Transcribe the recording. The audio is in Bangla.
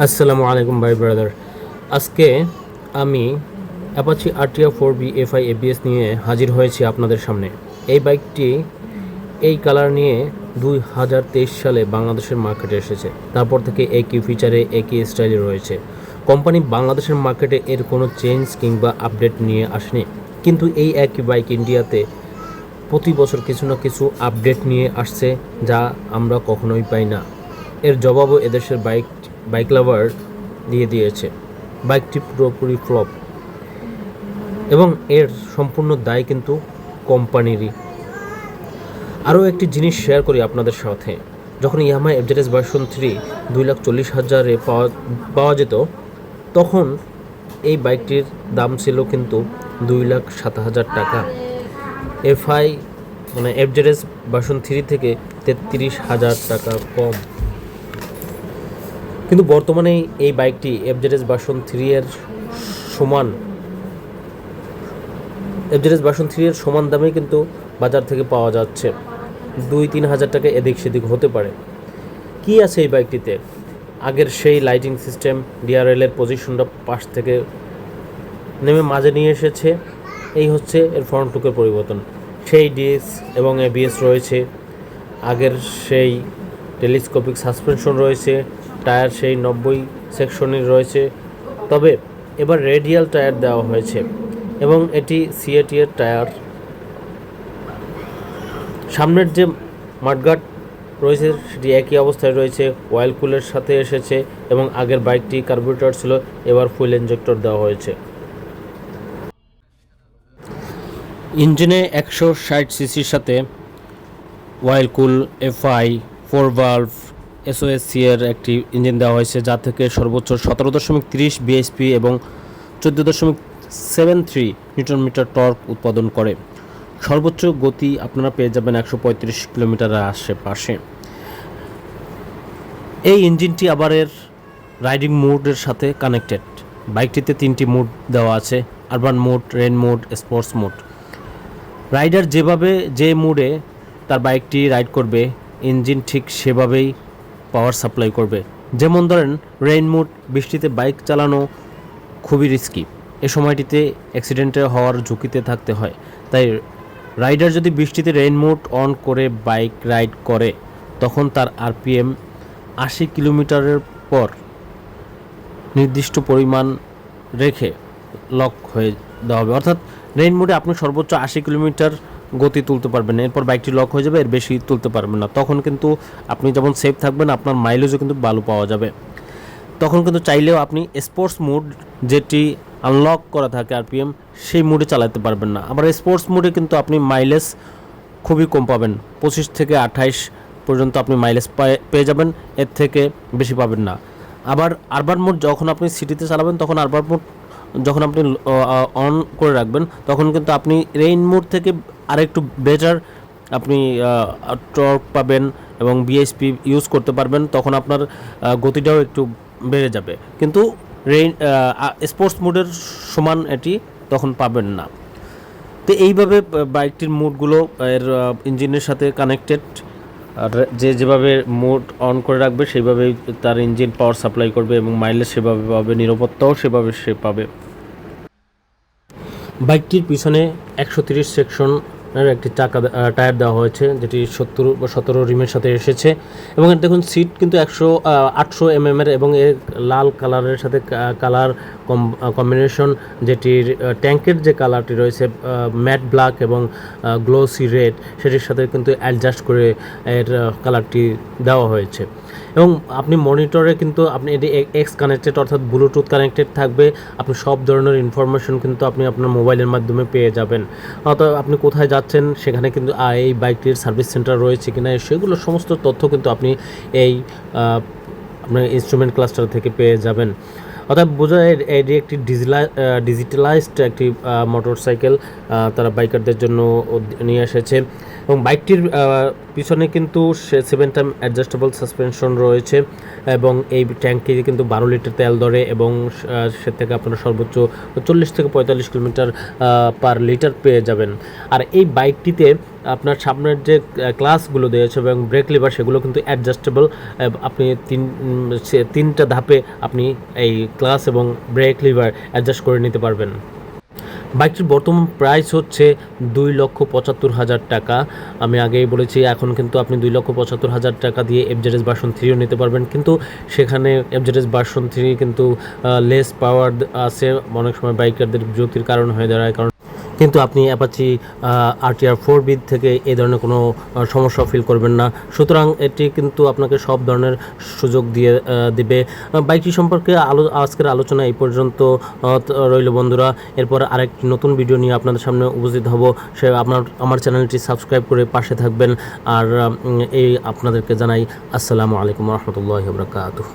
আসসালামু আলাইকুম ভাই ব্রাদার আজকে আমি Apache RTR four V F FI ABS নিয়ে হাজির হয়েছি আপনাদের সামনে। এই বাইকটি এই কালার নিয়ে দুই হাজার তেইশ সালে বাংলাদেশের মার্কেটে এসেছে। তারপর থেকে একই ফিচারে একই স্টাইলে রয়েছে। কোম্পানি বাংলাদেশের মার্কেটে এর কোনো চেঞ্জ কিংবা আপডেট নিয়ে আসেনি। কিন্তু এই একই বাইক ইন্ডিয়াতে প্রতি বছর কিছু না কিছু আপডেট নিয়ে আসছে, যা আমরা কখনোই পাই না। এর জবাবও এদেশের বাইক বাইক লাভার দিয়ে দিয়েছে। বাইকটি পুরোপুরি ফ্লপ। এবং এর সম্পূর্ণ দায় কিন্তু কোম্পানিরই। আরও একটি জিনিস শেয়ার করি আপনাদের সাথে। যখন ইয়ামা এফজেডএস ভার্সন থ্রি দুই লাখ চল্লিশ হাজারে পাওয়া পাওয়া যেত, তখন এই বাইকটির দাম ছিল কিন্তু দুই লাখ সাত হাজার টাকা। এফআই মানে এফজেডএস ভার্সন থ্রি থেকে তেত্রিশ হাজার টাকা কম। কিন্তু বর্তমানে এই বাইকটি এফজেডএস বাসন থ্রি এর সমান এফজেডএস ভার্সন থ্রি এর সমান দামে কিন্তু বাজার থেকে পাওয়া যাচ্ছে। দুই তিন হাজার টাকা এদিক সেদিক হতে পারে। কি আছে এই বাইকটিতে? আগের সেই লাইটিং সিস্টেম ডিআরএল এর পজিশনটা পাশ থেকে নেমে মাঝে নিয়ে এসেছে। এই হচ্ছে এর ফ্রন্ট লুকের পরিবর্তন। সেই ডিএস এবং এবিএস রয়েছে। আগের সেই টেলিস্কোপিক সাসপেনশন রয়েছে। টায়ার সেই নব্বই সেকশনের রয়েছে। তবে এবার রেডিয়াল টায়ার দেওয়া হয়েছে এবং এটি সিএটি এর টায়ার। সামনের যে মাঠগার্ড রয়েছে, সেটি একই অবস্থায় রয়েছে। অয়েল কুলের সাথে এসেছে এবং আগের বাইকটি কার্বোরেটর ছিল, এবার ফুয়েল ইঞ্জেক্টর দেওয়া হয়েছে। ইঞ্জিনে একশো ষাট সিসির সাথে oil cool, FI, four valve SOSC এর একটি ইঞ্জিন দেওয়া হয়েছে, যা থেকে সর্বোচ্চ সতেরো দশমিক তিরিশ বিএসপি এবং চোদ্দ দশমিক seven three newton metre torque উৎপাদন করে। সর্বোচ্চ গতি আপনারা পেয়ে যাবেন একশো পঁয়ত্রিশ কিলোমিটারের আশেপাশে। এই ইঞ্জিনটি আবার এর রাইডিং মোডের সাথে কানেক্টেড। বাইকটিতে তিনটি মোড দেওয়া আছে, urban mode, rain mode, sports mode. Rider যেভাবে যে মুডে তার বাইকটি রাইড করবে, ইঞ্জিন ঠিক সেভাবেই পাওয়ার সাপ্লাই করবে। যেমন ধরেন রেইন মুড বৃষ্টিতে বাইক চালানো খুবই রিস্কি এ সময়টিতে অ্যাক্সিডেন্টে হওয়ার ঝুঁকিতে থাকতে হয়। তাই রাইডার যদি বৃষ্টিতে রেইন মুড অন করে বাইক রাইড করে, তখন তার আরপিএম আশি কিলোমিটারের পর নির্দিষ্ট পরিমাণ রেখে লক হয়ে দেওয়া হবে। অর্থাৎ রেইন আপনি সর্বোচ্চ আশি কিলোমিটার গতি তুলতে পারবেন এরপর বাইকটি লক হয়ে যাবে, এর বেশি তুলতে পারবেন না। তখন কিন্তু আপনি যেমন সেফ থাকবেন, আপনার মাইলেজও কিন্তু ভালো পাওয়া যাবে। তখন কিন্তু চাইলেও আপনি স্পোর্টস মুড যেটি আনলক করা থাকে আর আরপিএম সেই মুডে চালাতে পারবেন না। আবার স্পোর্টস মুডে কিন্তু আপনি মাইলেজ খুবই কম পাবেন। পঁচিশ থেকে আঠাইশ পর্যন্ত আপনি মাইলেজ পেয়ে যাবেন, এর থেকে বেশি পাবেন না। আবার আরবান মোড যখন আপনি সিটিতে চালাবেন, তখন আরবান মোড যখন আপনি অন করে রাখবেন, তখন কিন্তু আপনি রেইন মোড থেকে আরেকটু বেটার আপনি টর্ক পাবেন এবং বিএসপি ইউজ করতে পারবেন, তখন আপনার গতিটাও একটু বেড়ে যাবে। কিন্তু রেইন স্পোর্টস মোডের সমান এটি তখন পাবেন না। তো এইভাবে বাইকটির মুডগুলো এর ইঞ্জিনের সাথে কানেক্টেড যে যেভাবে মোড অন করে রাখবে, সেইভাবেই তার ইঞ্জিন পাওয়ার সাপ্লাই করবে এবং মাইলেজ সেভাবে পাবে, নিরাপত্তাও সেভাবে সে পাবে। বাইকটির পিছনে একশো তিরিশ সেকশনের একটি চাকা টায়ার দেওয়া হয়েছে, যেটি সত্তর বা সতেরো রিমের সাথে এসেছে। এবং দেখুন সিট কিন্তু একশো আটশো এম এর এবং এর লাল কালারের সাথে কালার কম্বিনেশন যেটির ট্যাঙ্কের যে কালারটি রয়েছে ম্যাট ব্ল্যাক এবং গ্লোসি রেড সেটির সাথে কিন্তু অ্যাডজাস্ট করে এর কালারটি দেওয়া হয়েছে। এবং আপনি মনিটরে কিন্তু আপনি এটি এক্স কানেক্টেড অর্থাৎ ব্লুটুথ কানেক্টেড থাকবে, আপনি সব ধরনের ইনফরমেশন কিন্তু আপনি আপনার মোবাইলের মাধ্যমে পেয়ে যাবেন। অথবা আপনি কোথায় যাচ্ছেন, সেখানে কিন্তু এই বাইকটির সার্ভিস সেন্টার রয়েছে কিনা, সেগুলো সমস্ত তথ্য কিন্তু আপনি এই আপনার ইনস্ট্রুমেন্ট ক্লাস্টার থেকে পেয়ে যাবেন। অর্থাৎ বোঝা যায়, এটি একটি ডিজিটালাইজড একটি মোটর সাইকেল তারা বাইকারদের জন্য নিয়ে এসেছে। এবং বাইকটির পিছনে কিন্তু সেভেন টাইম অ্যাডজাস্টেবল সাসপেনশন রয়েছে এবং এই ট্যাঙ্কে কিন্তু বারো লিটার তেল ধরে এবং সে থেকে আপনারা সর্বোচ্চ চল্লিশ থেকে পঁয়তাল্লিশ কিলোমিটার পার লিটার পেয়ে যাবেন। আর এই বাইকটিতে আপনার সামনের যে ক্লাসগুলো দিয়েছে এবং ব্রেক লিভার সেগুলো কিন্তু অ্যাডজাস্টেবল আপনি তিন তিনটা ধাপে আপনি এই ক্লাস এবং ব্রেক লিভার অ্যাডজাস্ট করে নিতে পারবেন। বাইকটির বর্তমান প্রাইস হচ্ছে দুই লক্ষ পঁচাত্তর হাজার টাকা। আমি আগেই বলেছি, এখন কিন্তু আপনি দুই লক্ষ পঁচাত্তর হাজার টাকা দিয়ে এফজেডএস বাসন থ্রিও নিতে পারবেন। কিন্তু সেখানে এফজেডএস বাসন থ্রি কিন্তু লেস পাওয়ার আছে। অনেক সময় বাইকারদের বিরক্তির কারণ হয়ে দাঁড়ায়। কারণ কিন্তু আপনি অ্যাপাচি আরটিআর ফোর বিদ থেকে এই ধরনের কোনো সমস্যা ফিল করবেন না। সুতরাং এটি কিন্তু আপনাকে সব ধরনের সুযোগ দিয়ে দিবে। বাইকটি সম্পর্কে আলো, আজকের আলোচনা এই পর্যন্ত রইল বন্ধুরা। এরপর আরেকটি নতুন ভিডিও নিয়ে আপনাদের সামনে উপস্থিত হব। সে আপনার, আমার চ্যানেলটি সাবস্ক্রাইব করে পাশে থাকবেন। আর এই আপনাদেরকে জানাই আসসালামু আলাইকুম রহমতুল্লাহ বরকাতুহ।